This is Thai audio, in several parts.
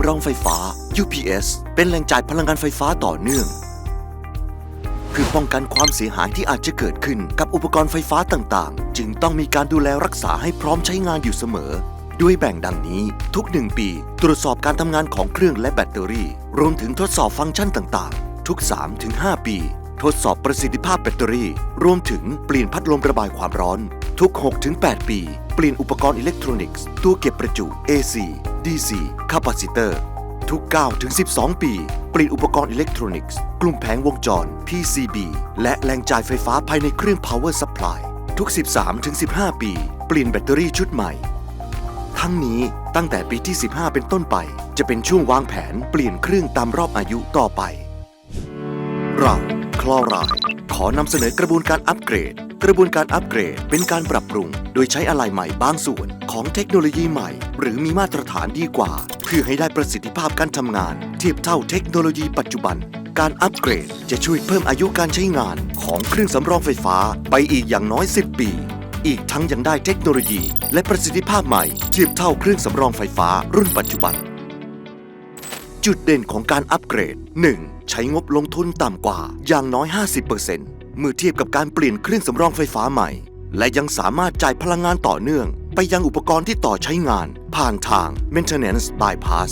ำรองไฟฟ้า UPS เป็นแหล่งจ่ายพลังงานไฟฟ้าต่อเนื่อง เพื่อป้องกันความเสียหายที่อาจจะเกิดขึ้นกับอุปกรณ์ไฟฟ้าต่างๆ จึงต้องมีการดูแลรักษาให้พร้อมใช้งานอยู่เสมอ ด้วยแบ่งดังนี้ทุก1ปี ตรวจสอบการทำงานของเครื่องและแบตเตอรี่ รวมถึงทดสอบฟังก์ชันต่างๆ ทุก 3-5 ปี ทดสอบประสิทธิภาพแบตเตอรี่ รวมถึงเปลี่ยนพัดลมระบายความร้อน ทุก 6-8 ปี เปลี่ยนอุปกรณ์อิเล็กทรอนิกส์ ตัวเก็บประจุ AC DC คาปาซิเตอร์ ทุก9ถึง12 ปี เปลี่ยนอุปกรณ์อิเล็กทรอนิกส์ กลุ่มแผงวงจร PCB และแหล่งจ่ายไฟฟ้าภายในเครื่อง Power Supply ทุก 13ถึง15 ปี เปลี่ยนแบตเตอรี่ชุดใหม่ ทั้งนี้ตั้งแต่ปีที่ 15 เป็นต้นไป จะเป็นช่วงวางแผนเปลี่ยนเครื่องตามรอบอายุต่อไป เราคลอรายขอนำเสนอกระบวนการอัปเกรด กระบวนการอัปเกรดเป็นการปรับปรุง โดยใช้อะไหล่ใหม่บางส่วนของเทคโนโลยีใหม่ หรือมีมาตรฐานดีกว่า เพื่อให้ได้ประสิทธิภาพการทำงาน เทียบเท่าเทคโนโลยีปัจจุบัน การอัปเกรดจะช่วยเพิ่มอายุการใช้งานของเครื่องสำรองไฟฟ้าไปอีกอย่างน้อย 10 ปี อีกทั้งยังได้เทคโนโลยี และประสิทธิภาพใหม่เทียบเท่าเครื่องสำรองไฟฟ้ารุ่นปัจจุบัน จุดเด่นของการอัปเกรด 1. ใช้งบลงทุนต่ำกว่าอย่างน้อย 50% เมื่อเทียบกับการเปลี่ยนเครื่องสำรองไฟฟ้าใหม่ และยังสามารถจ่ายพลังงานต่อเนื่อง ไปยังอุปกรณ์ที่ต่อใช้งาน ผ่านทาง Maintenance Bypass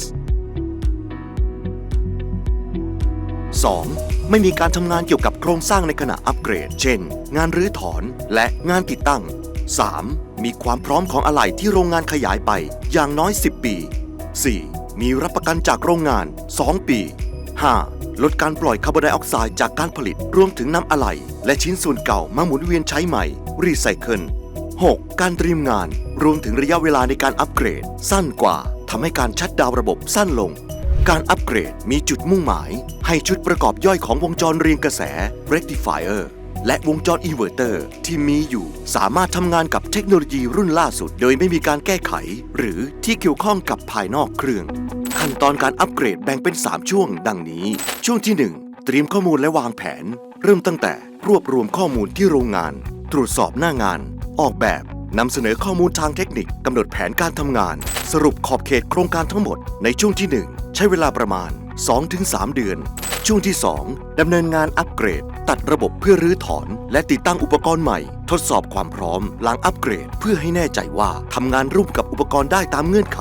2. ไม่มีการทำงานเกี่ยวกับโครงสร้างในขณะอัปเกรด เช่น งานรื้อถอนและงานติดตั้ง 3. มีความพร้อมของอะไหล่ที่โรงงานขยายไปอย่างน้อย 10 ปี 4. มีรับประกันจากโรงงาน 2 ปี 5. ลดการปล่อยคาร์บอนไดออกไซด์จากการผลิต รวมถึงนำอะไหล่และชิ้นส่วนเก่ามาหมุนเวียนใช้ใหม่ รีไซเคิล 6. การเตรียมงาน รวมถึงระยะเวลาในการอัปเกรด สั้นกว่าทำให้การชัดดาวระบบสั้นลง การอัปเกรดมีจุดมุ่งหมาย ให้ชุดประกอบย่อยของวงจรเรียงกระแส rectifier และวงจรอินเวอร์เตอร์ที่มีอยู่ สามารถทำงานกับเทคโนโลยีรุ่นล่าสุด โดยไม่มีการแก้ไข หรือที่เกี่ยวข้องกับภายนอกเครื่อง ขั้นตอนการอัปเกรดแบ่งเป็น 3 ช่วง ดังนี้ ช่วงที่ 1 เตรียมข้อมูลและวางแผน เริ่มตั้งแต่รวบรวมข้อมูลที่โรงงาน ตรวจสอบหน้างาน ออกแบบนำเสนอข้อมูลทางเทคนิคกำหนดแผนการทำงาน สรุปขอบเขตโครงการทั้งหมดในช่วงที่ 1 ใช้เวลาประมาณ 2-3 เดือน ช่วงที่ 2 ดำเนินงานอัปเกรด ตัดระบบเพื่อรื้อถอน และติดตั้งอุปกรณ์ใหม่ ทดสอบความพร้อม หลังอัปเกรด เพื่อให้แน่ใจว่าทำงานร่วมกับอุปกรณ์ได้ตามเงื่อนไข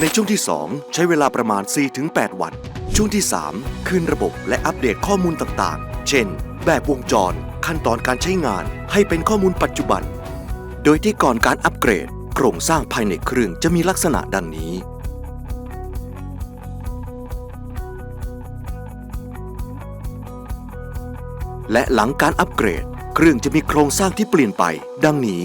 ในช่วงที่ 2 ใช้เวลาประมาณ 4-8 วัน ช่วงที่ 3 คืนระบบและอัปเดตข้อมูลต่างๆ เช่น แบบวงจร ขั้นตอนการใช้งาน ให้เป็นข้อมูลปัจจุบัน โดยที่ก่อนการอัปเกรด โครงสร้างภายในเครื่องจะมีลักษณะดังนี้ และหลังการอัปเกรด เครื่องจะมีโครงสร้างที่เปลี่ยนไป ดังนี้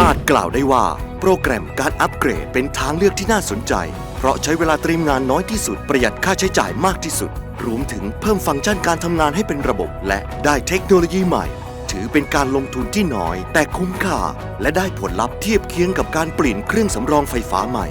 อาจกล่าวได้ว่า โปรแกรมการอัปเกรดเป็นทางเลือกที่น่าสนใจ เพราะใช้เวลาเตรียมงานน้อยที่สุดประหยัดค่าใช้จ่ายมากที่สุด รวมถึงเพิ่มฟังก์ชันการทำงานให้เป็นระบบ และได้เทคโนโลยีใหม่ ถือเป็นการลงทุนที่น้อย แต่คุ้มค่า และได้ผลลัพธ์เทียบเคียงกับการเปลี่ยนเครื่องสำรองไฟฟ้าใหม่